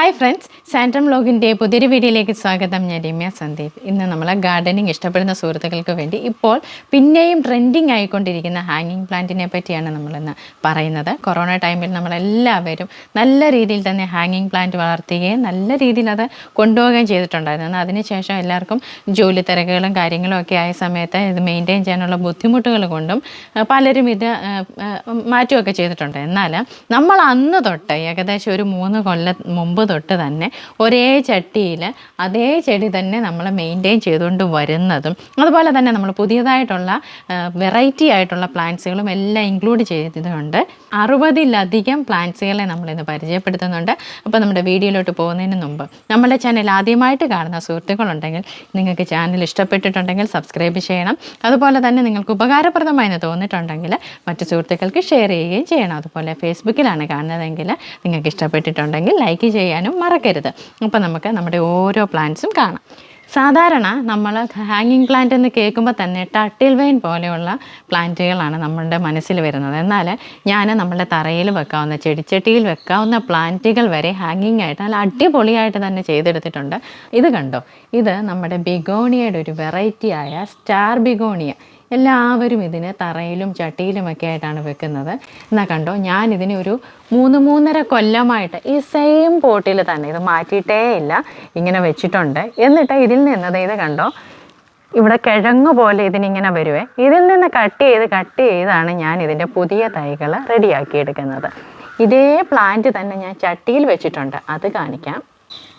Hi friends സാൻഡ്രം ലോഗിന്റെ പുതിയൊരു വീഡിയോയിലേക്ക് സ്വാഗതം. ഞാൻ രമ്യ സന്ദീപ്. ഇന്ന് നമ്മൾ ഗാർഡനിങ് ഇഷ്ടപ്പെടുന്ന സുഹൃത്തുക്കൾക്ക് വേണ്ടി ഇപ്പോൾ പിന്നെയും ട്രെൻഡിങ് ആയിക്കൊണ്ടിരിക്കുന്ന ഹാങ്ങിങ് പ്ലാന്റിനെ പറ്റിയാണ് നമ്മളിന്ന് പറയുന്നത്. കൊറോണ ടൈമിൽ നമ്മളെല്ലാവരും നല്ല രീതിയിൽ തന്നെ ഹാങ്ങിങ് പ്ലാന്റ് വളർത്തുകയും നല്ല രീതിയിൽ അത് കൊണ്ടുപോവുകയും ചെയ്തിട്ടുണ്ടായിരുന്നു. അതിനുശേഷം എല്ലാവർക്കും ജോലി തിരക്കുകളും കാര്യങ്ങളും ഒക്കെ ആയ സമയത്ത് ഇത് മെയിന്റെയിൻ ചെയ്യാനുള്ള ബുദ്ധിമുട്ടുകൾ കൊണ്ടും പലരും ഇത് മാറ്റുകയൊക്കെ ചെയ്തിട്ടുണ്ട്. എന്നാൽ നമ്മൾ അന്ന് തൊട്ട് ഏകദേശം ഒരു മൂന്ന് കൊല്ലം മുമ്പ് തൊട്ട് തന്നെ ഒരേ ചട്ടിയിൽ അതേ ചെടി തന്നെ നമ്മൾ മെയിന്റെയിൻ ചെയ്തുകൊണ്ട് വരുന്നതും അതുപോലെ തന്നെ നമ്മൾ പുതിയതായിട്ടുള്ള വെറൈറ്റി ആയിട്ടുള്ള പ്ലാന്റ്സുകളും എല്ലാം ഇൻക്ലൂഡ് ചെയ്തതുകൊണ്ട് അറുപതിലധികം പ്ലാന്റ്സുകളെ നമ്മളിന്ന് പരിചയപ്പെടുത്തുന്നുണ്ട്. അപ്പോൾ നമ്മുടെ വീഡിയോയിലോട്ട് പോകുന്നതിന് മുമ്പ് നമ്മുടെ ചാനൽ ആദ്യമായിട്ട് കാണുന്ന സുഹൃത്തുക്കളുണ്ടെങ്കിൽ നിങ്ങൾക്ക് ചാനൽ ഇഷ്ടപ്പെട്ടിട്ടുണ്ടെങ്കിൽ സബ്സ്ക്രൈബ് ചെയ്യണം. അതുപോലെ തന്നെ നിങ്ങൾക്ക് ഉപകാരപ്രദമായെന്ന് തോന്നിയിട്ടുണ്ടെങ്കിൽ മറ്റു സുഹൃത്തുക്കൾക്ക് ഷെയർ ചെയ്യുകയും ചെയ്യണം. അതുപോലെ ഫേസ്ബുക്കിലാണ് കാണുന്നതെങ്കിൽ നിങ്ങൾക്ക് ഇഷ്ടപ്പെട്ടിട്ടുണ്ടെങ്കിൽ ലൈക്ക് ചെയ്യാനും മറക്കരുത്. അപ്പോൾ നമുക്ക് നമ്മുടെ ഓരോ പ്ലാന്റ്സും കാണാം. സാധാരണ നമ്മൾ ഹാങ്ങിങ് പ്ലാന്റ് എന്ന് കേൾക്കുമ്പോൾ തന്നെ ടട്ടിൽ വെയിൻ പോലെയുള്ള പ്ലാന്റുകളാണ് നമ്മളുടെ മനസ്സിൽ വരുന്നത്. എന്നാൽ ഞാൻ നമ്മുടെ തറയിൽ വെക്കാവുന്ന ചെടിച്ചട്ടിയിൽ വെക്കാവുന്ന പ്ലാന്റുകൾ വരെ ഹാങ്ങിങ് ആയിട്ട് നല്ല അടിപൊളിയായിട്ട് തന്നെ ചെയ്തെടുത്തിട്ടുണ്ട്. ഇത് കണ്ടോ? ഇത് നമ്മുടെ ബിഗോണിയയുടെ ഒരു വെറൈറ്റി ആയ സ്റ്റാർ ബിഗോണിയ. എല്ലാവരും ഇതിനെ തറയിലും ചട്ടിയിലുമൊക്കെ ആയിട്ടാണ് വെക്കുന്നത്. എന്നാൽ കണ്ടോ ഞാൻ ഇതിനെ ഒരു മൂന്ന് മൂന്നര കൊല്ലമായിട്ട് ഈ സെയിം പോട്ടിൽ തന്നെ ഇത് മാറ്റിയിട്ടേ ഇല്ല. ഇങ്ങനെ വെച്ചിട്ടുണ്ട്. എന്നിട്ട് ഇതിൽ നിന്ന് ഇത് കണ്ടോ ഇവിടെ കിഴങ്ങ് പോലെ ഇതിനിങ്ങനെ വരുവേ. ഇതിൽ നിന്ന് കട്ട് ചെയ്ത് കട്ട് ചെയ്താണ് ഞാൻ ഇതിന്റെ പുതിയ തൈകൾ റെഡിയാക്കി എടുക്കുന്നത്. ഇതേ പ്ലാന്റ് തന്നെ ഞാൻ ചട്ടിയിൽ വെച്ചിട്ടുണ്ട്. അത് കാണിക്കാം.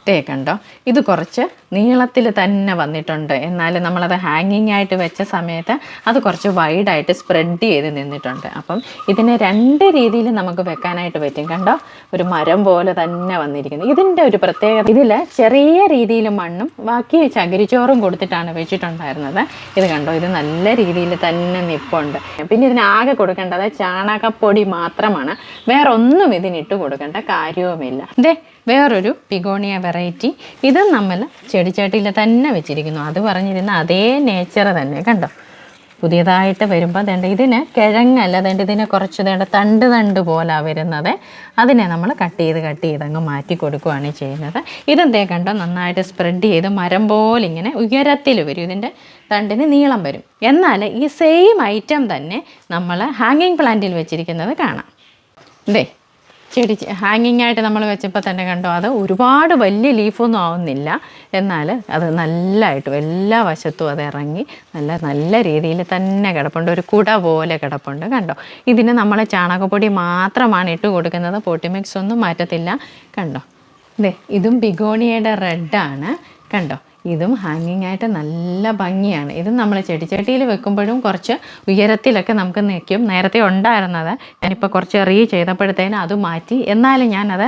കണ്ടോ? ഇത് കുറച്ച് നീളത്തിൽ തന്നെ വന്നിട്ടുണ്ട്. എന്നാൽ നമ്മളത് ഹാങ്ങിങ് ആയിട്ട് വെച്ച സമയത്ത് അത് കുറച്ച് വൈഡായിട്ട് സ്പ്രെഡ് ചെയ്ത് നിന്നിട്ടുണ്ട്. അപ്പം ഇതിനെ രണ്ട് രീതിയിൽ നമുക്ക് വെക്കാനായിട്ട് പറ്റും. കണ്ടോ? ഒരു മരം പോലെ തന്നെ വന്നിരിക്കുന്നത് ഇതിന്റെ ഒരു പ്രത്യേകത ഇതിൽ ചെറിയ രീതിയിൽ മണ്ണും ബാക്കി ചകിരിച്ചോറും കൊടുത്തിട്ടാണ് വെച്ചിട്ടുണ്ടായിരുന്നത്. ഇത് കണ്ടോ? ഇത് നല്ല രീതിയിൽ തന്നെ നിപ്പുണ്ട്. പിന്നെ ഇതിനാകെ കൊടുക്കേണ്ടത് ചാണകപ്പൊടി മാത്രമാണ്. വേറൊന്നും ഇതിനിട്ട് കൊടുക്കേണ്ട കാര്യവുമില്ല. ഇതേ വേറൊരു പിഗോണിയ വെറൈറ്റി. ഇത് നമ്മൾ ചെടിച്ചട്ടിയിൽ തന്നെ വെച്ചിരിക്കുന്നു. അത് പറഞ്ഞിരുന്ന അതേ നേച്ചർ തന്നെ കണ്ടോ? പുതിയതായിട്ട് വരുമ്പോൾ തേണ്ട ഇതിന് കിഴങ്ങല്ല തേണ്ട ഇതിനെ കുറച്ച് തേണ്ട തണ്ട് തണ്ട് പോലെ വരുന്നത്. അതിനെ നമ്മൾ കട്ട് ചെയ്ത് കട്ട് ചെയ്ത് അങ്ങ് മാറ്റി കൊടുക്കുകയാണ് ചെയ്യുന്നത്. ഇതെന്തേ കണ്ടോ നന്നായിട്ട് സ്പ്രെഡ് ചെയ്ത് മരം പോലെ ഇങ്ങനെ ഉയരത്തിൽ വരും. ഇതിന്റെ തണ്ടിന് നീളം വരും. എന്നാൽ ഈ സെയിം ഐറ്റം തന്നെ നമ്മൾ ഹാങ്ങിങ് പ്ലാന്റിൽ വെച്ചിരിക്കുന്നത് കാണാം. ഇതേ ചെടി ഹാങ്ങിങ് ആയിട്ട് നമ്മൾ വെച്ചപ്പോൾ തന്നെ കണ്ടോ അത് ഒരുപാട് വലിയ ലീഫൊന്നും ആവുന്നില്ല. എന്നാൽ അത് നല്ലതായിട്ടും എല്ലാ വശത്തും അത് ഇറങ്ങി നല്ല നല്ല രീതിയിൽ തന്നെ കിടപ്പുണ്ട്. ഒരു കുട പോലെ കിടപ്പുണ്ട് കണ്ടോ. ഇതിന് നമ്മൾ ചാണകപ്പൊടി മാത്രമാണ് ഇട്ട് കൊടുക്കുന്നത്. പൊട്ടിമിക്സ് ഒന്നും മാറ്റത്തില്ല കണ്ടോ. ഇതേ ഇതും ബിഗോണിയയുടെ റെഡാണ് കണ്ടോ. ഇതും ഹാങ്ങിങ് ആയിട്ട് നല്ല ഭംഗിയാണ്. ഇതും നമ്മൾ ചെടിച്ചട്ടിയിൽ വെക്കുമ്പോഴും കുറച്ച് ഉയരത്തിലൊക്കെ നമുക്ക് നിൽക്കും. നേരത്തെ ഉണ്ടായിരുന്നത് ഞാനിപ്പോൾ കുറച്ച് റീ ചെയ്തപ്പോഴത്തേനും അത് മാറ്റി. എന്നാലും ഞാനത്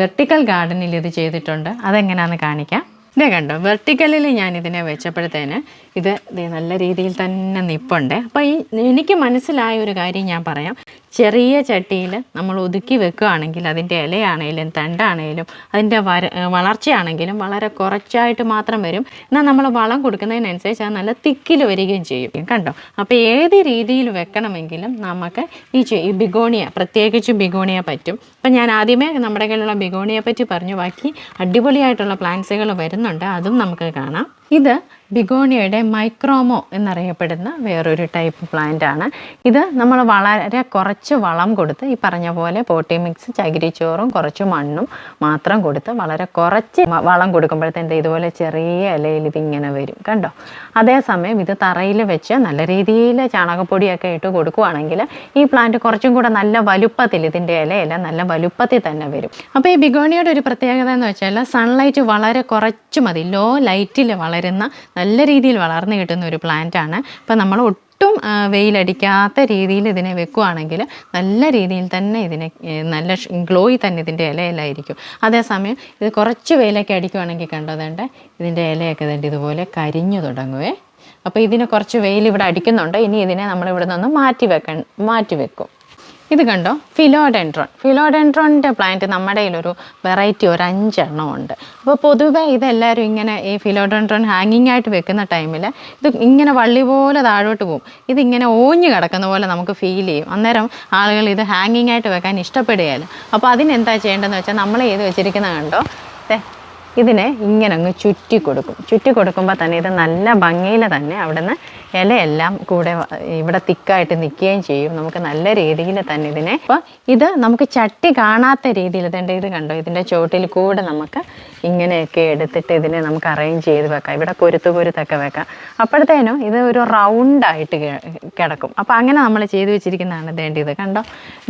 വെർട്ടിക്കൽ ഗാർഡനിൽ ഇത് ചെയ്തിട്ടുണ്ട്. അതെങ്ങനെയാണെന്ന് കാണിക്കാം. ഇതേ കണ്ടോ വെർട്ടിക്കലിൽ ഞാൻ ഇതിനെ വെച്ചപ്പോഴത്തേന് ഇത് നല്ല രീതിയിൽ തന്നെ നിപ്പുണ്ട്. അപ്പോൾ ഈ എനിക്ക് മനസ്സിലായ ഒരു കാര്യം ഞാൻ പറയാം. ചെറിയ ചട്ടിയിൽ നമ്മൾ ഒതുക്കി വെക്കുകയാണെങ്കിൽ അതിന്റെ ഇലയാണേലും തണ്ടാണേലും അതിന്റെ വര വളർച്ചയാണെങ്കിലും വളരെ കുറച്ചായിട്ട് മാത്രം വരും. എന്നാൽ നമ്മൾ വളം കൊടുക്കുന്നതിനനുസരിച്ച് അത് നല്ല തിക്കിൽ വരികയും ചെയ്യും. കണ്ടോ? അപ്പോൾ ഏത് രീതിയിൽ വെക്കണമെങ്കിലും നമുക്ക് ഈ ബിഗോണിയ പ്രത്യേകിച്ച് ബിഗോണിയ പറ്റും. അപ്പം ഞാൻ ആദ്യമേ നമ്മുടെ കയ്യിലുള്ള ബിഗോണിയെ പറ്റി പറഞ്ഞു. ബാക്കി അടിപൊളിയായിട്ടുള്ള പ്ലാന്റ്സുകൾ വരുന്നുണ്ട് അതും നമുക്ക് കാണാം. ഇത് ബിഗോണിയയുടെ മൈക്രോമോ എന്നറിയപ്പെടുന്ന വേറൊരു ടൈപ്പ് പ്ലാന്റ് ആണ്. ഇത് നമ്മൾ വളരെ കുറച്ച് വളം കൊടുത്ത് ഈ പറഞ്ഞ പോലെ പോട്ടി മിക്സ് ചകിരിച്ചോറും കുറച്ച് മണ്ണും മാത്രം കൊടുത്ത് വളരെ കുറച്ച് വളം കൊടുക്കുമ്പോഴത്തേന്റെ ഇതുപോലെ ചെറിയ ഇലയിൽ ഇതിങ്ങനെ വരും. കണ്ടോ? അതേസമയം ഇത് തറയിൽ വെച്ച് നല്ല രീതിയിൽ ചാണകപ്പൊടിയൊക്കെ ഇട്ട് കൊടുക്കുകയാണെങ്കിൽ ഈ പ്ലാന്റ് കുറച്ചും കൂടെ നല്ല വലുപ്പത്തിൽ ഇതിന്റെ ഇലയില നല്ല വലുപ്പത്തിൽ തന്നെ വരും. അപ്പോൾ ഈ ബിഗോണിയുടെ ഒരു പ്രത്യേകത എന്ന് വെച്ചാൽ സൺലൈറ്റ് വളരെ കുറച്ച് മതി. ലോ ലൈറ്റിൽ വളരുന്ന നല്ല രീതിയിൽ വളർന്നു കിട്ടുന്ന ഒരു പ്ലാന്റ് ആണ്. അപ്പോൾ നമ്മൾ ഒട്ടും വെയിലടിക്കാത്ത രീതിയിൽ ഇതിനെ വെക്കുകയാണെങ്കിൽ നല്ല രീതിയിൽ തന്നെ ഇതിനെ നല്ല ഗ്ലോയി തന്നെ ഇതിന്റെ ഇലയിലായിരിക്കും അതേസമയം ഇത് കുറച്ച് വെയിലൊക്കെ അടിക്കുവാണെങ്കിൽ കണ്ടതുണ്ട് ഇതിന്റെ ഇലയൊക്കെ തന്നെ ഇതുപോലെ കരിഞ്ഞു തുടങ്ങുവേ. അപ്പോൾ ഇതിന് കുറച്ച് വെയിൽ ഇവിടെ അടിക്കുന്നുണ്ട്. ഇനി ഇതിനെ നമ്മൾ ഇവിടെ നിന്ന് മാറ്റി വെക്കാൻ മാറ്റി വെക്കും. ഇത് കണ്ടോ? ഫിലോഡെൻഡ്രോൺ ഫിലോഡെൻഡ്രോണിന്റെ പ്ലാന്റ് നമ്മുടെ ഒരു വെറൈറ്റി ഒരു അഞ്ചെണ്ണം ഉണ്ട്. അപ്പോൾ പൊതുവെ ഇതെല്ലാവരും ഇങ്ങനെ ഈ ഫിലോഡെൻഡ്രോൺ ഹാങ്ങിങ് ആയിട്ട് വെക്കുന്ന ടൈമിൽ ഇത് ഇങ്ങനെ വള്ളി പോലെ താഴോട്ട് പോകും ഇതിങ്ങനെ ഓഞ്ഞു കിടക്കുന്ന പോലെ നമുക്ക് ഫീൽ ചെയ്യും. അന്നേരം ആളുകൾ ഇത് ഹാങ്ങിങ് ആയിട്ട് വെക്കാൻ ഇഷ്ടപ്പെടുകയല്ല അപ്പോൾ അതിനെന്താ ചെയ്യേണ്ടതെന്ന് വെച്ചാൽ നമ്മൾ ചെയ്ത് വെച്ചിരിക്കുന്നത് കണ്ടോ? ഇതിനെ ഇങ്ങനെ അങ്ങ് ചുറ്റി കൊടുക്കും. ചുറ്റി കൊടുക്കുമ്പോൾ തന്നെ ഇത് നല്ല ഭംഗിയിൽ തന്നെ അവിടുന്ന് ഇലയെല്ലാം കൂടെ ഇവിടെ തിക്കായിട്ട് നിൽക്കുകയും ചെയ്യും. നമുക്ക് നല്ല രീതിയിൽ തന്നെ ഇതിനെ. അപ്പോൾ ഇത് നമുക്ക് ചട്ടി കാണാത്ത രീതിയിൽ ഇതേണ്ട. ഇത് കണ്ടോ? ഇതിന്റെ ചോട്ടിൽ കൂടെ നമുക്ക് ഇങ്ങനെയൊക്കെ എടുത്തിട്ട് ഇതിനെ നമുക്ക് അറേഞ്ച് ചെയ്ത് വെക്കാം. ഇവിടെ പൊരുത്ത് പൊരുത്തൊക്കെ വെക്കാം. അപ്പോഴത്തേനും ഇത് ഒരു റൗണ്ടായിട്ട് കിടക്കും. അപ്പോൾ അങ്ങനെ നമ്മൾ ചെയ്തു വെച്ചിരിക്കുന്നതാണ് ഇതേണ്ട ഇത് കണ്ടോ?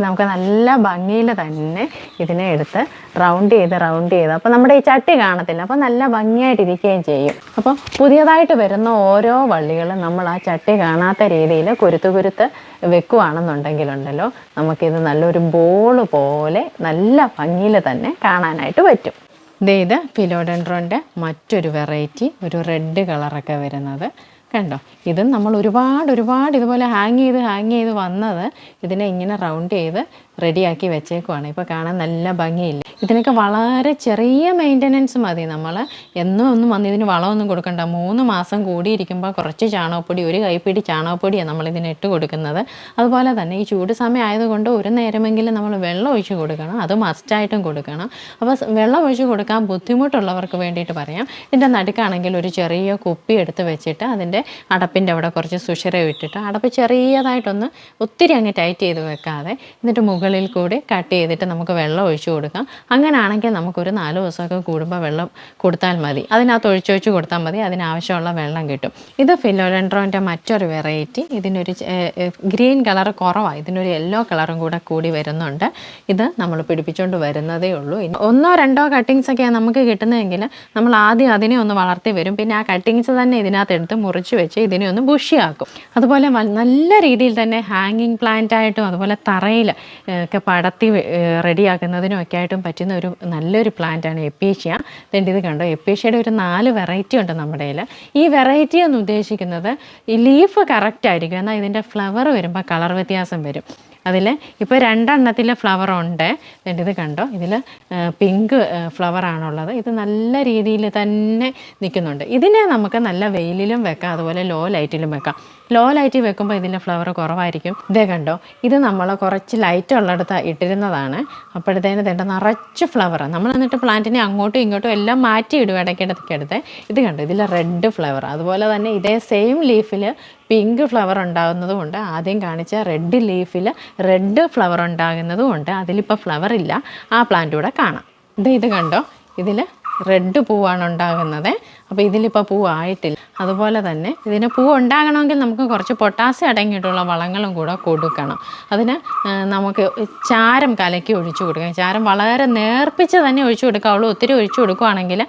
നമുക്ക് നല്ല ഭംഗിയിൽ തന്നെ ഇതിനെ എടുത്ത് റൗണ്ട് ചെയ്ത് റൗണ്ട് ചെയ്ത്. അപ്പോൾ നമ്മുടെ ഈ ചട്ടി കാണത്തില്ല. അപ്പോൾ നല്ല ഭംഗിയായിട്ടിരിക്കുകയും ചെയ്യും. അപ്പോൾ പുതിയതായിട്ട് വരുന്ന ഓരോ വള്ളികളും നമ്മൾ ആ ചട്ടി കാണാത്ത രീതിയിൽ കുരുത്ത് കുരുത്ത് വെക്കുവാണെന്നുണ്ടെങ്കിലുണ്ടല്ലോ നമുക്കിത് നല്ലൊരു ബോൾ പോലെ നല്ല ഭംഗിയിൽ തന്നെ കാണാനായിട്ട് പറ്റും. ദേ ഇത് ഫിലോഡെൻഡ്രോന്റെ മറ്റൊരു വെറൈറ്റി ഒരു റെഡ് കളറൊക്കെ വരുന്നത്. കണ്ടോ? ഇത് നമ്മൾ ഒരുപാട് ഒരുപാട് ഇതുപോലെ ഹാങ് ചെയ്ത് ഹാങ് ചെയ്ത് വന്നത് ഇതിനെ ഇങ്ങനെ റൗണ്ട് ചെയ്ത് റെഡിയാക്കി വെച്ചേക്കുവാണ്. ഇപ്പോൾ കാണാൻ നല്ല ഭംഗിയില്ല. ഇതിനൊക്കെ വളരെ ചെറിയ മെയിന്റനൻസ് മതി നമ്മൾ എന്നും ഒന്നും വന്ന് ഇതിന് വളമൊന്നും കൊടുക്കണ്ട. മൂന്ന് മാസം കൂടിയിരിക്കുമ്പോൾ കുറച്ച് ചാണകപ്പൊടി ഒരു കൈപ്പിടി ചാണകപ്പൊടിയാണ് നമ്മൾ ഇതിന് ഇട്ട് കൊടുക്കുന്നത്. അതുപോലെ തന്നെ ഈ ചൂട് സമയം ആയതുകൊണ്ട് ഒരു നേരമെങ്കിലും നമ്മൾ വെള്ളം ഒഴിച്ച് കൊടുക്കണം. അത് മസ്റ്റായിട്ടും കൊടുക്കണം. അപ്പോൾ വെള്ളം ഒഴിച്ച് കൊടുക്കാൻ ബുദ്ധിമുട്ടുള്ളവർക്ക് വേണ്ടിയിട്ട് പറയാം. ഇതിന്റെ നടുക്കാണെങ്കിൽ ഒരു ചെറിയ കുപ്പി എടുത്ത് വെച്ചിട്ട് അതിന്റെ അടപ്പിന്റെ അവിടെ കുറച്ച് സുഷിര ഇട്ടിട്ട് അടപ്പ് ചെറിയതായിട്ടൊന്ന് ഒത്തിരി അങ്ങ് ടൈറ്റ് ചെയ്ത് വെക്കാതെ എന്നിട്ട് മുകളിൽ കൂടി കട്ട് ചെയ്തിട്ട് നമുക്ക് വെള്ളം ഒഴിച്ചു കൊടുക്കാം. അങ്ങനെയാണെങ്കിൽ നമുക്കൊരു നാല് ദിവസമൊക്കെ കൂടുമ്പോൾ വെള്ളം കൊടുത്താൽ മതി. അതിനകത്ത് ഒഴിച്ചൊഴിച്ച് കൊടുത്താൽ മതി. അതിനാവശ്യമുള്ള വെള്ളം കിട്ടും. ഇത് ഫിലോഡെൻഡ്രോന്റെ മറ്റൊരു വെറൈറ്റി. ഇതിനൊരു ഗ്രീൻ കളർ കുറവാണ് ഇതിനൊരു യെല്ലോ കളറും കൂടെ കൂടി വരുന്നുണ്ട്. ഇത് നമ്മൾ പിടിപ്പിച്ചുകൊണ്ട് വരുന്നതേ ഉള്ളൂ. ഒന്നോ രണ്ടോ കട്ടിങ്സ് ഒക്കെയാണ് നമുക്ക് കിട്ടുന്നതെങ്കിൽ നമ്മൾ ആദ്യം അതിനെ ഒന്ന് വളർത്തി വരും. പിന്നെ ആ കട്ടിങ്സ് തന്നെ ഇതിനകത്ത് എടുത്ത് മുറിച്ച് വെച്ച് ഇതിനെ ഒന്ന് ബുഷിയാക്കും അതുപോലെ നല്ല രീതിയിൽ തന്നെ ഹാങ്ങിങ് പ്ലാന്റ് ആയിട്ടും അതുപോലെ തറയിൽ ഒക്കെ പടത്തി റെഡിയാക്കുന്നതിനും ഒക്കെ ആയിട്ടും പറ്റുന്ന ഒരു നല്ലൊരു പ്ലാന്റാണ് എപ്പീഷ്യ എന്നിട്ട് ഇത് കണ്ടോ? എപ്പീഷ്യയുടെ ഒരു നാല് വെറൈറ്റി ഉണ്ട് നമ്മുടെ കയ്യിൽ ഈ വെറൈറ്റി എന്ന് ഉദ്ദേശിക്കുന്നത് ഈ ലീഫ് കറക്റ്റ് ആയിരിക്കും. എന്നാൽ ഇതിന്റെ ഫ്ലവർ വരുമ്പോൾ കളർ വ്യത്യാസം വരും. അതിൽ ഇപ്പോൾ രണ്ടെണ്ണത്തിൽ ഫ്ലവർ ഉണ്ട്. ഇത് കണ്ടോ? ഇതിൽ പിങ്ക് ഫ്ലവറാണുള്ളത് ഇത് നല്ല രീതിയിൽ തന്നെ നിൽക്കുന്നുണ്ട് ഇതിനെ നമുക്ക് നല്ല വെയിലിലും വെക്കാം അതുപോലെ ലോ ലൈറ്റിലും വെക്കാം. ലോ ലൈറ്റിൽ വെക്കുമ്പോൾ ഇതിന്റെ ഫ്ലവർ കുറവായിരിക്കും. ഇതേ കണ്ടോ? ഇത് നമ്മൾ കുറച്ച് ലൈറ്റ് ഉള്ളിടത്ത് ഇട്ടിരുന്നതാണ്. അപ്പോഴത്തേന് ഇതേണ്ട നിറച്ച് ഫ്ലവർ നമ്മൾ എന്നിട്ട് പ്ലാന്റിനെ അങ്ങോട്ടും ഇങ്ങോട്ടും എല്ലാം മാറ്റി ഇടും ഇടയ്ക്കിടയ്ക്കടുത്ത് ഇത് കണ്ടോ? ഇതിൽ റെഡ് ഫ്ലവർ അതുപോലെ തന്നെ ഇതേ സെയിം ലീഫിൽ പിങ്ക് ഫ്ലവർ ഉണ്ടാകുന്നതും ഉണ്ട്. ആദ്യം കാണിച്ച റെഡ് ലീഫിൽ റെഡ് ഫ്ലവർ ഉണ്ടാകുന്നതും ഉണ്ട്. അതിലിപ്പോൾ ഫ്ലവർ ഇല്ല. ആ പ്ലാന്റ് കൂടെ കാണാം. ഇത് ഇത് കണ്ടോ? ഇതിൽ റെഡ് പൂവാണ് ഉണ്ടാകുന്നത്. അപ്പോൾ ഇതിലിപ്പോൾ പൂവായിട്ടില്ല അതുപോലെ തന്നെ ഇതിന് പൂ ഉണ്ടാകണമെങ്കിൽ നമുക്ക് കുറച്ച് പൊട്ടാസ്യം അടങ്ങിയിട്ടുള്ള വളങ്ങളും കൂടെ കൊടുക്കണം. അതിന് നമുക്ക് ചാരം കലക്കി ഒഴിച്ചു കൊടുക്കാം. ചാരം വളരെ നേർപ്പിച്ച് തന്നെ ഒഴിച്ചു കൊടുക്കാവുള്ളൂ. ഒത്തിരി ഒഴിച്ചു കൊടുക്കുകയാണെങ്കിൽ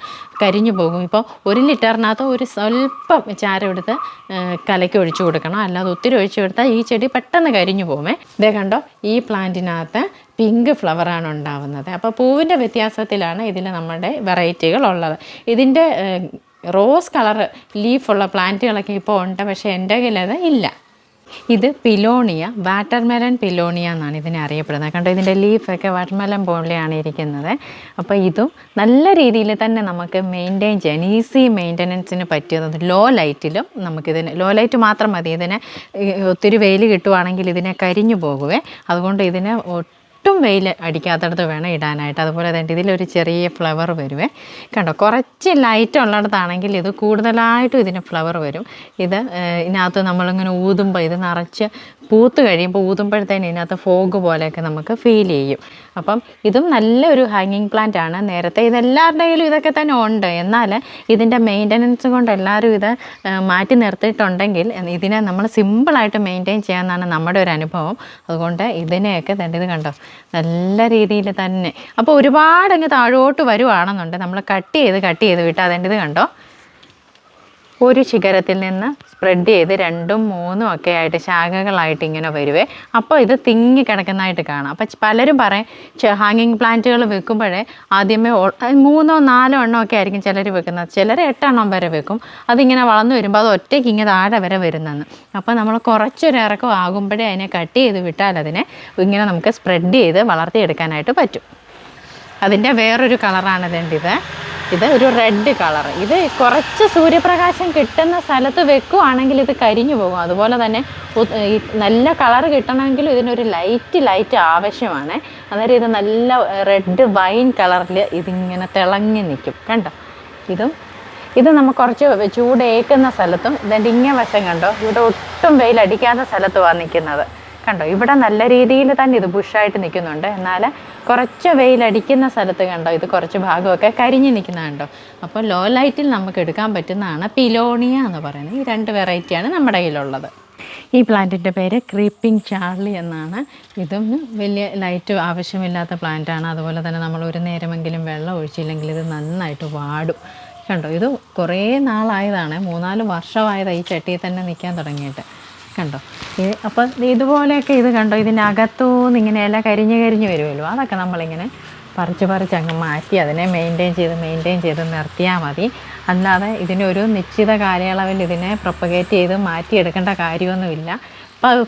കരിഞ്ഞു പോകും. ഇപ്പോൾ ഒരു ലിറ്ററിനകത്ത് ഒരു സ്വല്പം ചാരം എടുത്ത് കലക്കി ഒഴിച്ചു കൊടുക്കണം. അല്ലാതെ ഒത്തിരി ഒഴിച്ചു കൊടുത്താൽ ഈ ചെടി പെട്ടെന്ന് കരിഞ്ഞു പോകുമേ. ഇതേ കണ്ടോ? ഈ പ്ലാന്റിനകത്ത് പിങ്ക് ഫ്ലവറാണ് ഉണ്ടാവുന്നത്. അപ്പോൾ പൂവിന്റെ വ്യത്യാസത്തിലാണ് ഇതിൽ നമ്മുടെ വെറൈറ്റികൾ ഉള്ളത്. ഇതിന്റെ റോസ് കളർ ലീഫുള്ള പ്ലാന്റുകളൊക്കെ ഇപ്പോൾ ഉണ്ട് പക്ഷേ എന്റെ കയ്യിൽ അത് ഇല്ല. ഇത് പിലോണിയ വാട്ടർമെലൻ പിലോണിയ എന്നാണ് ഇതിനെ അറിയപ്പെടുന്നത്. കണ്ടോ ഇതിന്റെ ലീഫൊക്കെ വാട്ടർമെലൻ പോലെയാണ് ഇരിക്കുന്നത്. അപ്പോൾ ഇതും നല്ല രീതിയിൽ തന്നെ നമുക്ക് മെയിന്റെയിൻ ചെയ്യാൻ ഈസി മെയിന്റനൻസിന് പറ്റിയത് ലോ ലൈറ്റിലും നമുക്കിതിന് ലോ ലൈറ്റ് മാത്രം മതി. ഇതിനെ ഒത്തിരി വെയിൽ കിട്ടുവാണെങ്കിൽ ഇതിനെ കരിഞ്ഞു പോകുവേ. അതുകൊണ്ട് ഇതിനെ ഒട്ടും വെയിൽ അടിക്കാത്തടത്ത് വേണം ഇടാനായിട്ട്. അതുപോലെ തന്നെ ഇതിലൊരു ചെറിയ ഫ്ലവർ വരുവേ. കണ്ടോ? കുറച്ച് ലൈറ്റ് ഉള്ളിടത്താണെങ്കിൽ ഇത് കൂടുതലായിട്ടും ഇതിന് ഫ്ലവർ വരും. ഇത് ഇതിനകത്ത് നമ്മളിങ്ങനെ ഊതുമ്പോൾ ഇത് നിറച്ച് പൂത്ത് കഴിയുമ്പോൾ ഊതുമ്പോഴത്തേന് ഇതിനകത്ത് ഫോഗ് പോലെയൊക്കെ നമുക്ക് ഫീൽ ചെയ്യും. അപ്പം ഇതും നല്ലൊരു ഹാങ്ങിങ് പ്ലാന്റ് ആണ്. നേരത്തെ ഇതെല്ലാവരുടെ ഇതൊക്കെ തന്നെ ഉണ്ട്. എന്നാൽ ഇതിന്റെ മെയിന്റനൻസ് കൊണ്ട് എല്ലാവരും ഇത് മാറ്റി നിർത്തിയിട്ടുണ്ടെങ്കിൽ ഇതിനെ നമ്മൾ സിമ്പിളായിട്ട് മെയിന്റെയിൻ ചെയ്യാമെന്നാണ് നമ്മുടെ ഒരു അനുഭവം. അതുകൊണ്ട് ഇതിനെയൊക്കെ തന്നെ ഇത് കണ്ടോ? നല്ല രീതിയിൽ തന്നെ. അപ്പോൾ ഒരുപാട് അങ്ങ് താഴോട്ട് വരുവാണെന്നുണ്ട്. നമ്മൾ കട്ട് ചെയ്ത് കട്ട് ചെയ്ത് വിട്ട് അതിന്റെ ഇത് കണ്ടോ? ഒരു ശിഖരത്തിൽ നിന്ന് സ്പ്രെഡ് ചെയ്ത് രണ്ടും മൂന്നും ഒക്കെ ആയിട്ട് ശാഖകളായിട്ട് ഇങ്ങനെ വരുവേ. അപ്പോൾ ഇത് തിങ്ങി കിടക്കുന്നതായിട്ട് കാണാം. അപ്പോൾ പലരും പറയും ഹാങ്ങിങ് പ്ലാന്റുകൾ വെക്കുമ്പോഴേ ആദ്യമേ മൂന്നോ നാലോ എണ്ണോ ഒക്കെ ആയിരിക്കും ചിലർ വെക്കുന്നത്. ചിലർ എട്ടെണ്ണം വരെ വെക്കും. അതിങ്ങനെ വളർന്നു വരുമ്പോൾ അത് ഒറ്റയ്ക്ക് ഇങ്ങനെ താഴെ വരെ വരുന്നെന്ന്. അപ്പോൾ നമ്മൾ കുറച്ചൊരു ഇറക്കം ആകുമ്പോഴേ അതിനെ കട്ട് ചെയ്ത് വിട്ടാൽ അതിനെ ഇങ്ങനെ നമുക്ക് സ്പ്രെഡ് ചെയ്ത് വളർത്തിയെടുക്കാനായിട്ട് പറ്റും. അതിന്റെ വേറൊരു കളറാണ് ഇതേണ്ടത് ഇത് ഒരു റെഡ് കളർ ഇത് കുറച്ച് സൂര്യപ്രകാശം കിട്ടുന്ന സ്ഥലത്ത് വെക്കുവാണെങ്കിൽ ഇത് കരിഞ്ഞു പോകും. അതുപോലെ തന്നെ നല്ല കളർ കിട്ടണമെങ്കിൽ ഇതിനൊരു ലൈറ്റ് ലൈറ്റ് ആവശ്യമാണ്. അന്നേരം ഇത് നല്ല റെഡ് വൈൻ കളറിൽ ഇതിങ്ങനെ തിളങ്ങി നിൽക്കും. കണ്ടോ? ഇതും ഇത് നമുക്ക് കുറച്ച് ചൂടേക്കുന്ന സ്ഥലത്തും ഇതിന്റെ ഇങ്ങേ വശം കണ്ടോ? ഇവിടെ ഒട്ടും വെയിലടിക്കാത്ത സ്ഥലത്തുമാണ് നിൽക്കുന്നത്. കണ്ടോ? ഇവിടെ നല്ല രീതിയിൽ തന്നെ ഇത് ബുഷായിട്ട് നിൽക്കുന്നുണ്ട്. എന്നാൽ കുറച്ച് വെയിലടിക്കുന്ന സ്ഥലത്ത് കണ്ടോ ഇത് കുറച്ച് ഭാഗമൊക്കെ കരിഞ്ഞ് നിൽക്കുന്ന കണ്ടോ? അപ്പോൾ ലോ ലൈറ്റിൽ നമുക്ക് എടുക്കാൻ പറ്റുന്നതാണ് പിലോണിയ എന്ന് പറയുന്നത്. ഈ രണ്ട് വെറൈറ്റിയാണ് നമ്മുടെ കയ്യിലുള്ളത്. ഈ പ്ലാന്റിന്റെ പേര് ക്രീപ്പിംഗ് ചാർലി എന്നാണ്. ഇതും വലിയ ലൈറ്റ് ആവശ്യമില്ലാത്ത പ്ലാന്റാണ് അതുപോലെ തന്നെ നമ്മൾ ഒരു നേരമെങ്കിലും വെള്ളം ഒഴിച്ചില്ലെങ്കിൽ ഇത് നന്നായിട്ട് വാടും. കണ്ടോ? ഇത് കുറേ നാളായതാണ്. മൂന്നാൽ വർഷമായതാണ് ഈ ചട്ടിയിൽ തന്നെ നിൽക്കാൻ തുടങ്ങിയിട്ട്. കണ്ടോ? ഇത് അപ്പം ഇതുപോലെയൊക്കെ ഇത് കണ്ടോ? ഇതിനകത്തുനിന്ന് ഇങ്ങനെ ഇല കരിഞ്ഞ് കരിഞ്ഞ് വരുമല്ലോ? അതൊക്കെ നമ്മളിങ്ങനെ പറിച്ച് പറിച്ച് അങ്ങ് മാറ്റി അതിനെ മെയിന്റെയിൻ ചെയ്ത് മെയിന്റെയിൻ ചെയ്ത് നിർത്തിയാൽ മതി. അല്ലാതെ ഇതിനൊരു നിശ്ചിത കാലയളവിൽ ഇതിനെ പ്രൊപ്പഗേറ്റ് ചെയ്ത് മാറ്റിയെടുക്കേണ്ട കാര്യമൊന്നുമില്ല. അപ്പോൾ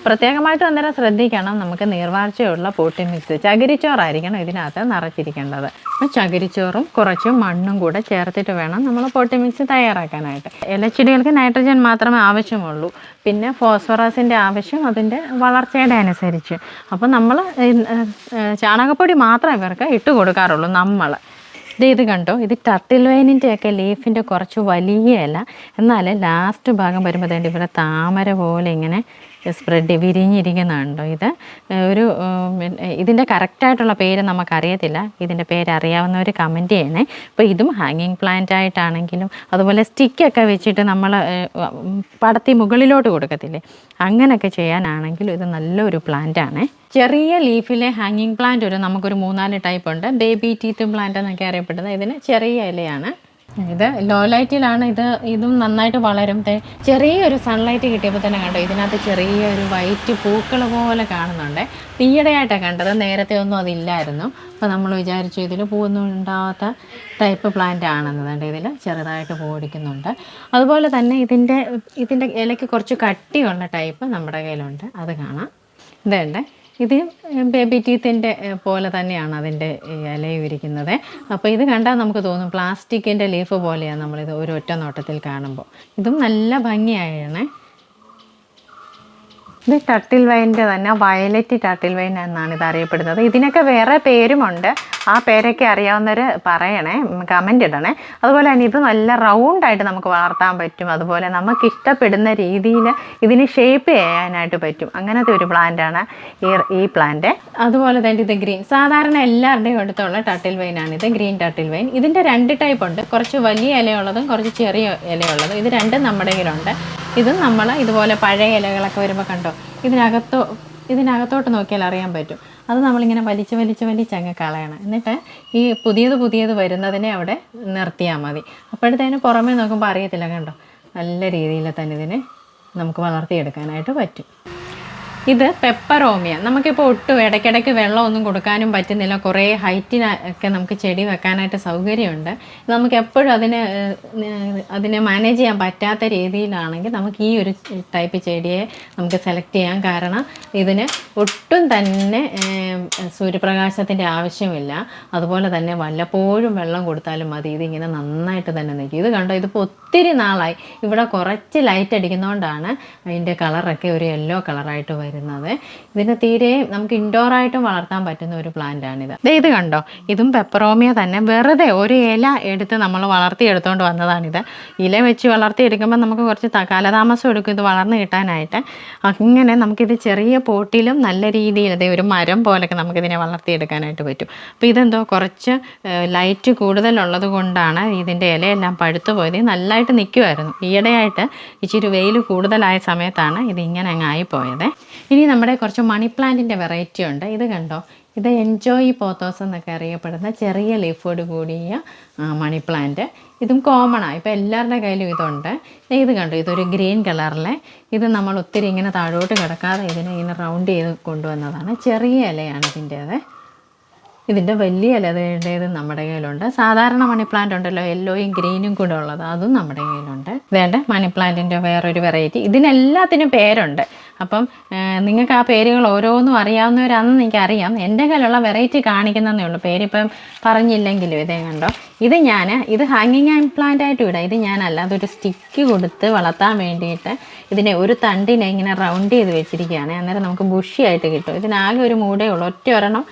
പ്രത്യേകമായിട്ട് അന്നേരം ശ്രദ്ധിക്കണം. നമുക്ക് നീർവാർച്ചയുള്ള പോട്ടി മിക്സ്. ചകിരിച്ചോറായിരിക്കണം ഇതിനകത്ത് നിറച്ചിരിക്കേണ്ടത്. അപ്പോൾ ചകിരിച്ചോറും കുറച്ച് മണ്ണും കൂടെ ചേർത്തിട്ട് വേണം നമ്മൾ പൊട്ടി മിക്സ് തയ്യാറാക്കാനായിട്ട്. ഇലച്ചെടികൾക്ക് നൈട്രജൻ മാത്രമേ ആവശ്യമുള്ളൂ. പിന്നെ ഫോസ്ഫറസിന്റെ ആവശ്യം അതിന്റെ വളർച്ചയുടെ അനുസരിച്ച്. അപ്പോൾ നമ്മൾ ചാണകപ്പൊടി മാത്രമേ ഇവർക്ക് ഇട്ട് കൊടുക്കാറുള്ളൂ നമ്മൾ ഇത് ഇത് കണ്ടോ? ഇത് ടർട്ടിൽ വൈനിന്റെ ഒക്കെ ലീഫിന്റെ കുറച്ച് വലിയ ഇല. എന്നാൽ ലാസ്റ്റ് ഭാഗം വരുമ്പോഴത്തേക്കും ഇവിടെ താമര പോലെ ഇങ്ങനെ സ്പ്രെഡ് വിരിഞ്ഞിരിക്കുന്നുണ്ടോ ഇത്? ഒരു ഇതിന്റെ കറക്റ്റായിട്ടുള്ള പേര് നമുക്കറിയത്തില്ല. ഇതിന്റെ പേര് അറിയാവുന്നവർ കമന്റ് ചെയ്യണേ. അപ്പോൾ ഇതും ഹാങ്ങിങ് പ്ലാന്റ് ആയിട്ടാണെങ്കിലും അതുപോലെ സ്റ്റിക്കൊക്കെ വെച്ചിട്ട് നമ്മൾ പടത്തി മുകളിലോട്ട് കൊടുക്കത്തില്ലേ? അങ്ങനെയൊക്കെ ചെയ്യാനാണെങ്കിലും ഇത് നല്ലൊരു പ്ലാന്റ് ആണ്. ചെറിയ ലീഫിലെ ഹാങ്ങിങ് പ്ലാന്റ് ഒരു നമുക്കൊരു മൂന്നാൽ ടൈപ്പ് ഉണ്ട്. ബേബി ടീത്ത് പ്ലാന്റ് എന്നൊക്കെ അറിയപ്പെടുന്നത്. ഇതിന് ചെറിയ ഇലയാണ്. ഇത് ലോ ലൈറ്റിലാണ് ഇത് ഇതും നന്നായിട്ട് വളരും. ചെറിയൊരു സൺലൈറ്റ് കിട്ടിയപ്പോൾ തന്നെ കണ്ടോ ഇതിനകത്ത് ചെറിയൊരു വൈറ്റ് പൂക്കൾ പോലെ കാണുന്നുണ്ട്. ഈയിടെയായിട്ടാണ് കണ്ടത്. നേരത്തെ ഒന്നും അതില്ലായിരുന്നു. അപ്പോൾ നമ്മൾ വിചാരിച്ചു ഇതിൽ പൂവൊന്നും ഉണ്ടാവാത്ത ടൈപ്പ് പ്ലാന്റ് ആണെന്ന്. കണ്ട് ഇതിൽ ചെറുതായിട്ട് പൂടിക്കുന്നുണ്ട്. അതുപോലെ തന്നെ ഇതിന്റെ ഇതിന്റെ ഇലയ്ക്ക് കുറച്ച് കട്ടിയുള്ള ടൈപ്പ് നമ്മുടെ കയ്യിലുണ്ട്. അത് കാണാം. ഇതുണ്ട് ഇത് ബേബി ടീത്തിന്റെ പോലെ തന്നെയാണ് അതിന്റെ ഇലയും ഇരിക്കുന്നത്. അപ്പോൾ ഇത് കണ്ടാൽ നമുക്ക് തോന്നും പ്ലാസ്റ്റിക്കിന്റെ ലീഫ് പോലെയാണ് നമ്മളിത് ഒരു ഒറ്റ നോട്ടത്തിൽ കാണുമ്പോൾ ഇതും നല്ല ഭംഗിയായാണ്. ഇത് ടട്ടിൽ വൈന്റെ തന്നെ വയലറ്റ് ടട്ടിൽ വൈൻ എന്നാണ് ഇത് അറിയപ്പെടുന്നത്. ഇതിനൊക്കെ വേറെ പേരുമുണ്ട്. ആ പേരൊക്കെ അറിയാവുന്നവർ പറയണേ കമന്റ് ഇടണേ. അതുപോലെ തന്നെ ഇത് നല്ല റൗണ്ടായിട്ട് നമുക്ക് വളർത്താൻ പറ്റും. അതുപോലെ നമുക്ക് ഇഷ്ടപ്പെടുന്ന രീതിയിൽ ഇതിന് ഷേപ്പ് ചെയ്യാനായിട്ട് പറ്റും. അങ്ങനത്തെ ഒരു പ്ലാന്റാണ് ഈ ഈ പ്ലാന്റ് അതുപോലെ തന്നെ ഇത് ഗ്രീൻ സാധാരണ എല്ലാവരുടെയും അടുത്തുള്ള ടട്ടിൽ വൈനാണ് ഇത് ഗ്രീൻ ടട്ടിൽ വൈൻ ഇതിന്റെ രണ്ട് ടൈപ്പ് ഉണ്ട്. കുറച്ച് വലിയ ഇലയുള്ളതും കുറച്ച് ചെറിയ ഇലയുള്ളതും. ഇത് രണ്ടും നമ്മുടെ കയ്യിലുണ്ട്. ഇത് നമ്മൾ ഇതുപോലെ പഴയ ഇലകളൊക്കെ വരുമ്പോൾ കണ്ടോ? ഇതിനകത്തോ ഇതിനകത്തോട്ട് നോക്കിയാൽ അറിയാൻ പറ്റും. അത് നമ്മളിങ്ങനെ വലിച്ച് വലിച്ച് വലിച്ച് അങ്ങ് കളയണം. എന്നിട്ട് ഈ പുതിയത് പുതിയത് വരുന്നതിനെ അവിടെ നിർത്തിയാൽ മതി. അപ്പോഴത്തേന് പുറമേ നോക്കുമ്പോൾ അറിയത്തില്ല കണ്ടോ? നല്ല രീതിയിൽ തന്നെ ഇതിനെ നമുക്ക് വളർത്തിയെടുക്കാനായിട്ട് പറ്റും. ഇത് പെപ്പറോമിയ. നമുക്കിപ്പോൾ ഒട്ടും ഇടയ്ക്കിടയ്ക്ക് വെള്ളമൊന്നും കൊടുക്കാനും പറ്റുന്നില്ല. കുറേ ഹൈറ്റിനൊക്കെ നമുക്ക് ചെടി വെക്കാനായിട്ട് സൗകര്യമുണ്ട്. നമുക്ക് എപ്പോഴും അതിനെ അതിനെ മാനേജ് ചെയ്യാൻ പറ്റാത്ത രീതിയിലാണെങ്കിൽ നമുക്ക് ഈ ഒരു ടൈപ്പ് ചെടിയെ നമുക്ക് സെലക്ട് ചെയ്യാൻ കാരണം ഇതിന് ഒട്ടും തന്നെ സൂര്യപ്രകാശത്തിന്റെ ആവശ്യമില്ല. അതുപോലെ തന്നെ വല്ലപ്പോഴും വെള്ളം കൊടുത്താലും മതി. ഇതിങ്ങനെ നന്നായിട്ട് തന്നെ നിൽക്കും. ഇത് കണ്ടോ? ഇതിപ്പോൾ ഒത്തിരി നാളായി. ഇവിടെ കുറച്ച് ലൈറ്റ് അടിക്കുന്നതുകൊണ്ടാണ് അതിന്റെ കളറൊക്കെ ഒരു യെല്ലോ കളറായിട്ട് വരുന്നത്. ഇതിന് തീരെ നമുക്ക് ഇൻഡോർ ആയിട്ടും വളർത്താൻ പറ്റുന്ന ഒരു പ്ലാന്റ് ആണിത്. ദേ ഇത് കണ്ടോ? ഇതും പെപ്പറോമിയ തന്നെ. വെറുതെ ഒരു ഇല എടുത്ത് നമ്മൾ വളർത്തി എടുത്തുകൊണ്ട് വന്നതാണിത്. ഇല വെച്ച് വളർത്തിയെടുക്കുമ്പോൾ നമുക്ക് കുറച്ച് കാലതാമസം എടുക്കും ഇത് വളർന്നു കിട്ടാനായിട്ട്. അങ്ങനെ നമുക്കിത് ചെറിയ പോട്ടിലും നല്ല രീതിയിൽ അതേ ഒരു മരം പോലൊക്കെ നമുക്കിതിനെ വളർത്തിയെടുക്കാനായിട്ട് പറ്റും. അപ്പോൾ ഇതെന്തോ കുറച്ച് ലൈറ്റ് കൂടുതലുള്ളത് കൊണ്ടാണ് ഇതിന്റെ ഇലയെല്ലാം പഴുത്തു പോയത്. നല്ലതായിട്ട് നിൽക്കുമായിരുന്നു ഈയിടെയായിട്ട് ഇച്ചിരി വെയിൽ കൂടുതലായ സമയത്താണ് ഇത് ഇങ്ങനെ അങ്ങ് ആയിപ്പോയത് ഇനി നമ്മുടെ കുറച്ച് മണി പ്ലാന്റിന്റെ വെറൈറ്റി ഉണ്ട്. ഇത് കണ്ടോ? ഇത് എൻജോയ് പോത്തോസ് എന്നൊക്കെ അറിയപ്പെടുന്ന ചെറിയ ലീഫോട് കൂടിയ മണി പ്ലാന്റ് ഇതും കോമണാണ് ഇപ്പോൾ എല്ലാവരുടെ കയ്യിലും ഇതുണ്ട്. ഇത് കണ്ടു? ഇതൊരു ഗ്രീൻ കളറിലെ ഇത് നമ്മൾ ഒത്തിരി ഇങ്ങനെ താഴോട്ട് കിടക്കാതെ ഇതിനെ ഇങ്ങനെ റൗണ്ട് ചെയ്ത് കൊണ്ടുവന്നതാണ്. ചെറിയ ഇലയാണ് ഇതിന്റേത്. ഇതിന്റെ വലിയ ഇലതേത് നമ്മുടെ കയ്യിലുണ്ട്. സാധാരണ മണി പ്ലാന്റ് ഉണ്ടല്ലോ. യെല്ലോയും ഗ്രീനും കൂടെ ഉള്ളത്. അതും നമ്മുടെ കയ്യിലുണ്ട്. വേണ്ട മണി പ്ലാന്റിന്റെ വേറൊരു വെറൈറ്റി ഇതിനെല്ലാത്തിനും പേരുണ്ട്. അപ്പം നിങ്ങൾക്ക് ആ പേരുകൾ ഓരോന്നും അറിയാവുന്നവരാണെന്ന് എനിക്കറിയാം. എന്റെ കയ്യിലുള്ള വെറൈറ്റി കാണിക്കുന്നതേ ഉള്ളൂ. പേരിപ്പം പറഞ്ഞില്ലെങ്കിലും ഇതേ കണ്ടോ? ഇത് ഞാൻ ഇത് ഹാങ്ങിങ് ആൻഡ് പ്ലാന്റ് ആയിട്ട് വിടാം ഇത് ഞാനല്ല അതൊരു സ്റ്റിക്ക് കൊടുത്ത് വളർത്താൻ വേണ്ടിയിട്ട് ഇതിനെ ഒരു തണ്ടിനെ ഇങ്ങനെ റൗണ്ട് ചെയ്ത് വെച്ചിരിക്കുകയാണ്. അന്നേരം നമുക്ക് ബുഷിയായിട്ട് കിട്ടും. ഇതിനാകെ ഒരു മൂടേ ഉള്ളൂ. ഒറ്റ ഒരെണ്ണം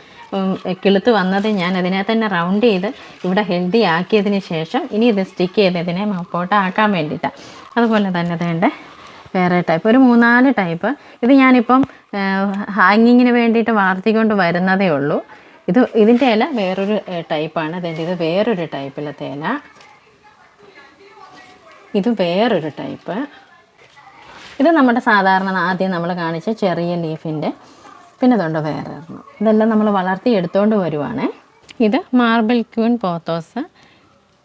കിളുത്ത് വന്നത് ഞാൻ അതിനെ തന്നെ റൗണ്ട് ചെയ്ത് ഇവിടെ ഹെൽത്തി ആക്കിയതിന് ശേഷം ഇനി ഇത് സ്റ്റിക്ക് ചെയ്ത് ഇതിനെ മപ്പോട്ട് ആക്കാൻ വേണ്ടിയിട്ടാണ് അതുപോലെ തന്നെ വേണ്ട വേറെ ടൈപ്പ് ഒരു മൂന്നാൽ ടൈപ്പ് ഇത് ഞാനിപ്പം ഹാങ്ങിങ്ങിന് വേണ്ടിയിട്ട് വളർത്തിക്കൊണ്ട് വരുന്നതേ ഉള്ളൂ. ഇത് ഇതിന്റെ ഇല വേറൊരു ടൈപ്പാണ് അതിന്റെ ഇത് വേറൊരു ടൈപ്പിലെ ഇല ഇത് വേറൊരു ടൈപ്പ് ഇത് നമ്മുടെ സാധാരണ ആദ്യം നമ്മൾ കാണിച്ച ചെറിയ ലീഫിന്റെ പിന്നെ ഇതുണ്ട് വേറെ ഇതെല്ലാം നമ്മൾ വളർത്തി എടുത്തുകൊണ്ട് വരുവാണേ. ഇത് മാർബിൾ ക്യൂൻ പോത്തോസ്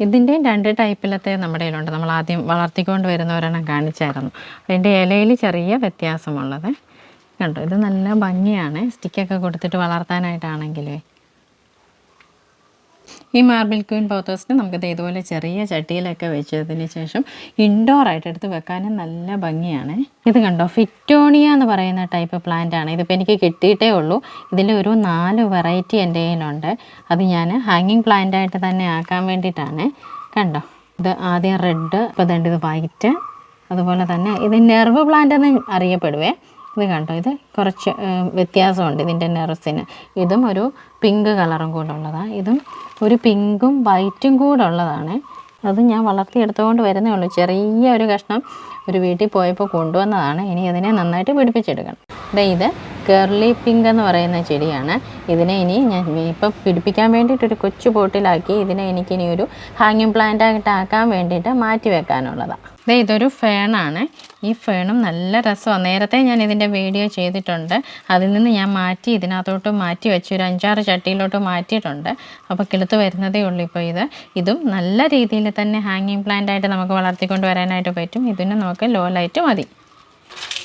ഇതിന്റെയും രണ്ട് ടൈപ്പിലത്തെ നമ്മുടെ കയ്യിലുണ്ട് നമ്മൾ ആദ്യം വളർത്തിക്കൊണ്ട് വരുന്ന ഒരെണ്ണം കാണിച്ചായിരുന്നു. അതിന്റെ ഇലയിൽ ചെറിയ വ്യത്യാസമുള്ളത്. കണ്ടോ? ഇത് നല്ല ഭംഗിയാണ്. സ്റ്റിക്കൊക്കെ കൊടുത്തിട്ട് വളർത്താനായിട്ടാണെങ്കിലേ. ഈ മാർബിൾ ക്വീൻ പോത്തോസിന് നമുക്കിത് ഇതുപോലെ ചെറിയ ചട്ടിയിലൊക്കെ വെച്ചതിന് ശേഷം ഇൻഡോർ ആയിട്ട് എടുത്ത് വെക്കാനും നല്ല ഭംഗിയാണ്. ഇത് കണ്ടോ? ഫിറ്റോണിയ എന്ന് പറയുന്ന ടൈപ്പ് പ്ലാന്റ് ആണ്. ഇതിപ്പോൾ എനിക്ക് കിട്ടിയിട്ടേ ഉള്ളൂ. ഇതിൽ ഒരു നാല് വെറൈറ്റി എന്റെ കയ്യിലുണ്ട്. അത് ഞാൻ ഹാങ്ങിങ് പ്ലാന്റ് ആയിട്ട് തന്നെ ആക്കാൻ വേണ്ടിയിട്ടാണ്. കണ്ടോ? ഇത് ആദ്യം റെഡ് ഇപ്പോൾ ദണ്ട് ഇത് വൈറ്റ് അതുപോലെ തന്നെ ഇത് നെർവ് പ്ലാന്റ് എന്ന് അറിയപ്പെടുവേ. ഇത് കണ്ടോ? ഇത് കുറച്ച് വ്യത്യാസമുണ്ട് ഇതിന്റെ നെറസിന് ഇതും ഒരു പിങ്ക് കളറും കൂടെ ഉള്ളതാണ് ഇതും ഒരു പിങ്കും വൈറ്റും കൂടെ ഉള്ളതാണ്. അത് ഞാൻ വളർത്തിയെടുത്തുകൊണ്ട് വരുന്നേ ഉള്ളൂ. ചെറിയ ഒരു കഷ്ണം ഒരു വീട്ടിൽ പോയപ്പോൾ കൊണ്ടുവന്നതാണ്. ഇനി അതിനെ നന്നായിട്ട് പിടിപ്പിച്ചെടുക്കണം. ദേ ഇത് കേർലി പിങ്ക് എന്ന് പറയുന്ന ചെടിയാണ്. ഇതിനെ ഇനി ഞാൻ ഇപ്പം പിടിപ്പിക്കാൻ വേണ്ടിയിട്ട് ഒരു കൊച്ചു ബോട്ടിലാക്കി ഇതിനെ എനിക്കിനി ഒരു ഹാങ്ങിങ് പ്ലാന്റ് ആയിട്ട് ആക്കാൻ വേണ്ടിയിട്ട് മാറ്റി വെക്കാനുള്ളതാണ് ദേ ഇതൊരു ഫേണാണ്. ഈ ഫേണും നല്ല രസമാണ് നേരത്തെ ഞാൻ ഇതിന്റെ വീഡിയോ ചെയ്തിട്ടുണ്ട്. അതിൽ നിന്ന് ഞാൻ മാറ്റി ഇതിനകത്തോട്ട് മാറ്റി വെച്ച്. ഒരു അഞ്ചാറ് ചട്ടിയിലോട്ട് മാറ്റിയിട്ടുണ്ട്. അപ്പോൾ കിളുത്ത് വരുന്നതേ ഉള്ളൂ ഇപ്പോൾ ഇത്. ഇതും നല്ല രീതിയിൽ തന്നെ ഹാങ്ങിങ് പ്ലാന്റ് ആയിട്ട് നമുക്ക് വളർത്തിക്കൊണ്ട് വരാനായിട്ട് പറ്റും. ഇതിന് നമുക്ക് ലോ ലൈറ്റ് മതി.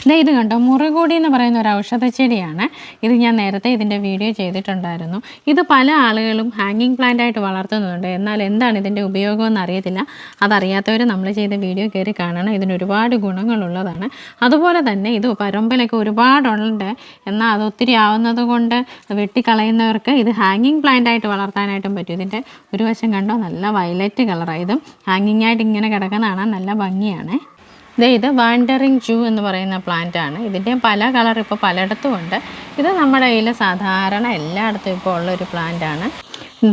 ദേ ഇത് കണ്ടോ? മുറുകൂടി എന്ന് പറയുന്ന ഒരു ഔഷധ ചെടിയാണ്. ഇത് ഞാൻ നേരത്തെ ഇതിന്റെ വീഡിയോ ചെയ്തിട്ടുണ്ടായിരുന്നു. ഇത് പല ആളുകളും ഹാങ്ങിങ് പ്ലാന്റ് ആയിട്ട് വളർത്തുന്നുണ്ട്. എന്നാൽ എന്താണ് ഇതിന്റെ ഉപയോഗമെന്ന് അറിയത്തില്ല. അതറിയാത്തവർ നമ്മൾ ചെയ്ത വീഡിയോ കയറി കാണണം. ഇതിന് ഒരുപാട് ഗുണങ്ങളുള്ളതാണ്. അതുപോലെ തന്നെ ഇത് പരമ്പലൊക്കെ ഒരുപാടുണ്ട്. എന്നാൽ അത് ഒത്തിരി ആവുന്നത് കൊണ്ട് വെട്ടിക്കളയുന്നവർക്ക് ഇത് ഹാങ്ങിങ് പ്ലാന്റ് ആയിട്ട് വളർത്താനായിട്ടും പറ്റും. ഇതിന്റെ ഒരു വശം കണ്ടോ? നല്ല വയലറ്റ് കളറാണ് ഇതും ഹാങ്ങിങ് ആയിട്ട് ഇങ്ങനെ കിടക്കുന്നതാണ്. നല്ല ഭംഗിയാണ്. ഇത് വാണ്ടറിങ് ജൂ എന്ന് പറയുന്ന പ്ലാന്റ് ആണ്. ഇതിന്റെ പല കളർ ഇപ്പോൾ പലയിടത്തും ഉണ്ട്. ഇത് നമ്മുടെ കയ്യിൽ സാധാരണ എല്ലായിടത്തും ഇപ്പോൾ ഉള്ളൊരു പ്ലാന്റ് ആണ്.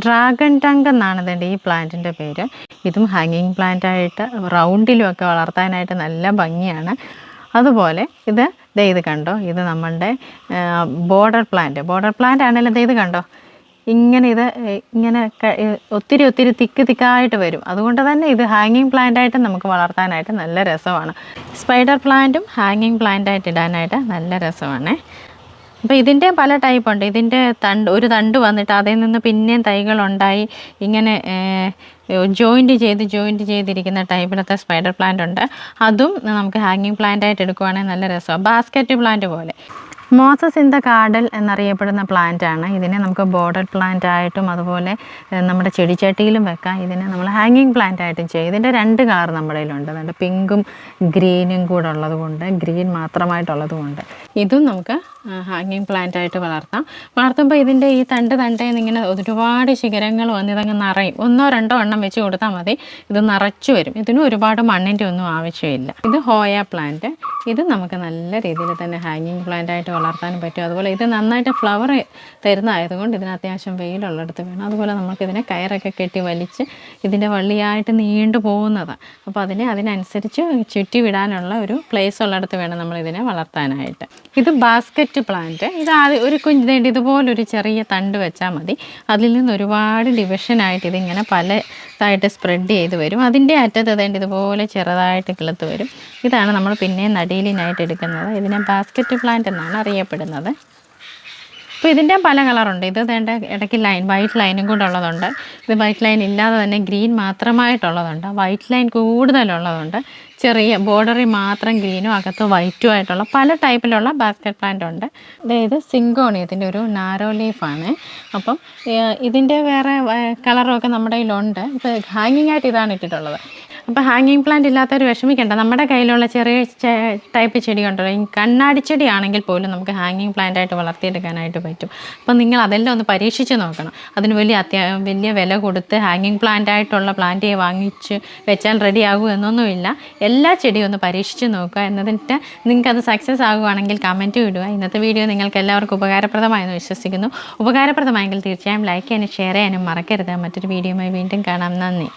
ഡ്രാഗൺ ടങ്ക് എന്നാണ് ഇതിന്റെ ഈ പ്ലാന്റിന്റെ പേര്. ഇതും ഹാങ്ങിങ് പ്ലാന്റ് ആയിട്ട് റൗണ്ടിലും ഒക്കെ വളർത്താനായിട്ട് നല്ല ഭംഗിയാണ്. അതുപോലെ ഇത് ദേ ഇത് കണ്ടോ? ഇത് നമ്മളുടെ ബോർഡർ പ്ലാന്റ് ബോർഡർ പ്ലാന്റ് ആണെങ്കിലും ദേ ഇത് കണ്ടോ? ഇങ്ങനെ ഇത് ഇങ്ങനെ ഒത്തിരി ഒത്തിരി തിക്ക് തിക്കായിട്ട് വരും. അതുകൊണ്ട് തന്നെ ഇത് ഹാങ്ങിങ് പ്ലാന്റ് ആയിട്ട് നമുക്ക് വളർത്താനായിട്ട് നല്ല രസമാണ്. സ്പൈഡർ പ്ലാന്റും ഹാങ്ങിങ് പ്ലാന്റ് ആയിട്ട് ഇടാനായിട്ട് നല്ല രസമാണ്. അപ്പോൾ ഇതിന്റെ പല ടൈപ്പ് ഉണ്ട്. ഇതിന്റെ തണ്ട് ഒരു തണ്ട് വന്നിട്ട് അതിൽ നിന്ന് പിന്നെയും തൈകളുണ്ടായി ഇങ്ങനെ ജോയിന്റ് ചെയ്ത് ജോയിന്റ് ചെയ്തിരിക്കുന്ന ടൈപ്പിലത്തെ സ്പൈഡർ പ്ലാന്റ് ഉണ്ട്. അതും നമുക്ക് ഹാങ്ങിങ് പ്ലാന്റ് ആയിട്ട് എടുക്കുവാണെങ്കിൽ നല്ല രസമാണ്. ബാസ്ക്കറ്റ് പ്ലാന്റ് പോലെ. മോസസ് ഇൻ ദ കാർഡൽ എന്നറിയപ്പെടുന്ന പ്ലാന്റ് ആണ്. ഇതിനെ നമുക്ക് ബോർഡർ പ്ലാന്റ് ആയിട്ടും അതുപോലെ നമ്മുടെ ചെടിച്ചട്ടിയിലും വെക്കാം. ഇതിനെ നമ്മൾ ഹാങ്ങിങ് പ്ലാന്റ് ആയിട്ടും ചെയ്യും. ഇതിന്റെ രണ്ട് കളർ നമ്മുടെ കയ്യിലുണ്ട്. അതുകൊണ്ട് പിങ്കും ഗ്രീനും കൂടെ ഉള്ളത് കൊണ്ട് ഗ്രീൻ മാത്രമായിട്ടുള്ളതുകൊണ്ട് ഇതും നമുക്ക് ഹാങ്ങിങ് പ്ലാന്റ് ആയിട്ട് വളർത്താം. വളർത്തുമ്പോൾ ഇതിന്റെ ഈ തണ്ട് തണ്ടേന്ന് ഇങ്ങനെ ഒരുപാട് ശിഖരങ്ങൾ വന്ന് ഇതങ്ങ് നിറയും. ഒന്നോ രണ്ടോ എണ്ണം വെച്ച് കൊടുത്താൽ മതി. ഇത് നിറച്ചു വരും. ഇതിനും ഒരുപാട് മണ്ണിന്റെ ഒന്നും ആവശ്യമില്ല. ഇത് ഹോയ പ്ലാന്റ് ഇത് നമുക്ക് നല്ല രീതിയിൽ തന്നെ ഹാങ്ങിങ് പ്ലാന്റ് ആയിട്ട് വളർത്താനും പറ്റും. അതുപോലെ ഇത് നന്നായിട്ട് ഫ്ലവർ തരുന്നതായതുകൊണ്ട് ഇതിന് അത്യാവശ്യം വെയിലുള്ളിടത്ത് വേണം. അതുപോലെ നമുക്കിതിനെ കയറൊക്കെ കെട്ടി വലിച്ച് ഇതിന്റെ വള്ളിയായിട്ട് നീണ്ടു പോകുന്നതാണ്. അപ്പോൾ അതിനെ അതിനനുസരിച്ച് ചുറ്റി വിടാനുള്ള ഒരു പ്ലേസ് ഉള്ളിടത്ത് വേണം നമ്മൾ ഇതിനെ വളർത്താനായിട്ട്. ഇത് ബാസ്ക്കറ്റ് പ്ലാന്റ് ഇത് ആദ്യം ഒരു കുഞ്ഞ് വേണ്ടി ഇതുപോലൊരു ചെറിയ തണ്ട് വെച്ചാൽ മതി. അതിൽ നിന്ന് ഒരുപാട് ഡിവിഷനായിട്ട് ഇതിങ്ങനെ പല ഇതായിട്ട് സ്പ്രെഡ് ചെയ്ത് വരും. അതിന്റെ അറ്റത്ത് തേണ്ടി ഇതുപോലെ ചെറുതായിട്ട് കിളുത്ത് വരും. ഇതാണ് നമ്മൾ പിന്നെയും നടീലിനായിട്ട് എടുക്കുന്നത്. ഇതിനെ ബാസ്ക്കറ്റ് പ്ലാന്റ് എന്നാണ് അറിയപ്പെടുന്നത് അപ്പോൾ ഇതിന്റെ പല കളറുണ്ട്. ഇത് വേണ്ട ഇടയ്ക്ക് ലൈൻ വൈറ്റ് ലൈനും കൂടെ ഉള്ളതുണ്ട്. ഇത് വൈറ്റ് ലൈൻ ഇല്ലാതെ തന്നെ ഗ്രീൻ മാത്രമായിട്ടുള്ളതുണ്ട്. വൈറ്റ് ലൈൻ കൂടുതലുള്ളതുണ്ട്. ചെറിയ ബോർഡറിൽ മാത്രം ഗ്രീനും അകത്ത് വൈറ്റും ആയിട്ടുള്ള പല ടൈപ്പിലുള്ള ബാസ്ക്കറ്റ് പ്ലാന്റ് ഉണ്ട്. അതായത് സിങ്കോണിയത്തിന്റെ ഒരു നാരോ ലീഫാണ് അപ്പം ഇതിന്റെ വേറെ കളറൊക്കെ നമ്മുടെ കയ്യിലുണ്ട്. ഇപ്പോൾ ഹാങ്ങിങ് ആയിട്ട് ഇതാണ് ഇട്ടിട്ടുള്ളത്. അപ്പോൾ ഹാങ്ങിങ് പ്ലാന്റ് ഇല്ലാത്തവർ വിഷമിക്കേണ്ട. നമ്മുടെ കയ്യിലുള്ള ചെറിയ ടൈപ്പ് ചെടിയുണ്ടല്ലോ. ഈ കണ്ണാടി ചെടിയാണെങ്കിൽ പോലും നമുക്ക് ഹാങ്ങിങ് പ്ലാന്റ് ആയിട്ട് വളർത്തിയെടുക്കാനായിട്ട് പറ്റും. അപ്പോൾ നിങ്ങൾ അതെല്ലാം ഒന്ന് പരീക്ഷിച്ച് നോക്കണം. അതിന് വലിയ അത്യാ വലിയ വില കൊടുത്ത് ഹാങ്ങിങ് പ്ലാന്റ് ആയിട്ടുള്ള പ്ലാന്റ് വാങ്ങിച്ച് വെച്ചാൽ റെഡി ആകും എന്നൊന്നുമില്ല. എല്ലാ ചെടിയും ഒന്ന് പരീക്ഷിച്ച് നോക്കുക എന്നിട്ട് നിങ്ങൾക്ക് അത് സക്സസ് ആകുവാണെങ്കിൽ കമന്റ് വിടുക ഇന്നത്തെ വീഡിയോ നിങ്ങൾക്ക് എല്ലാവർക്കും ഉപകാരപ്രദമായെന്ന് വിശ്വസിക്കുന്നു. ഉപകാരപ്രദമായെങ്കിൽ തീർച്ചയായും ലൈക്ക് ചെയ്യാനും ഷെയർ ചെയ്യാനും മറക്കരുത്. മറ്റൊരു വീഡിയോയുമായി വീണ്ടും കാണാം. നന്ദി.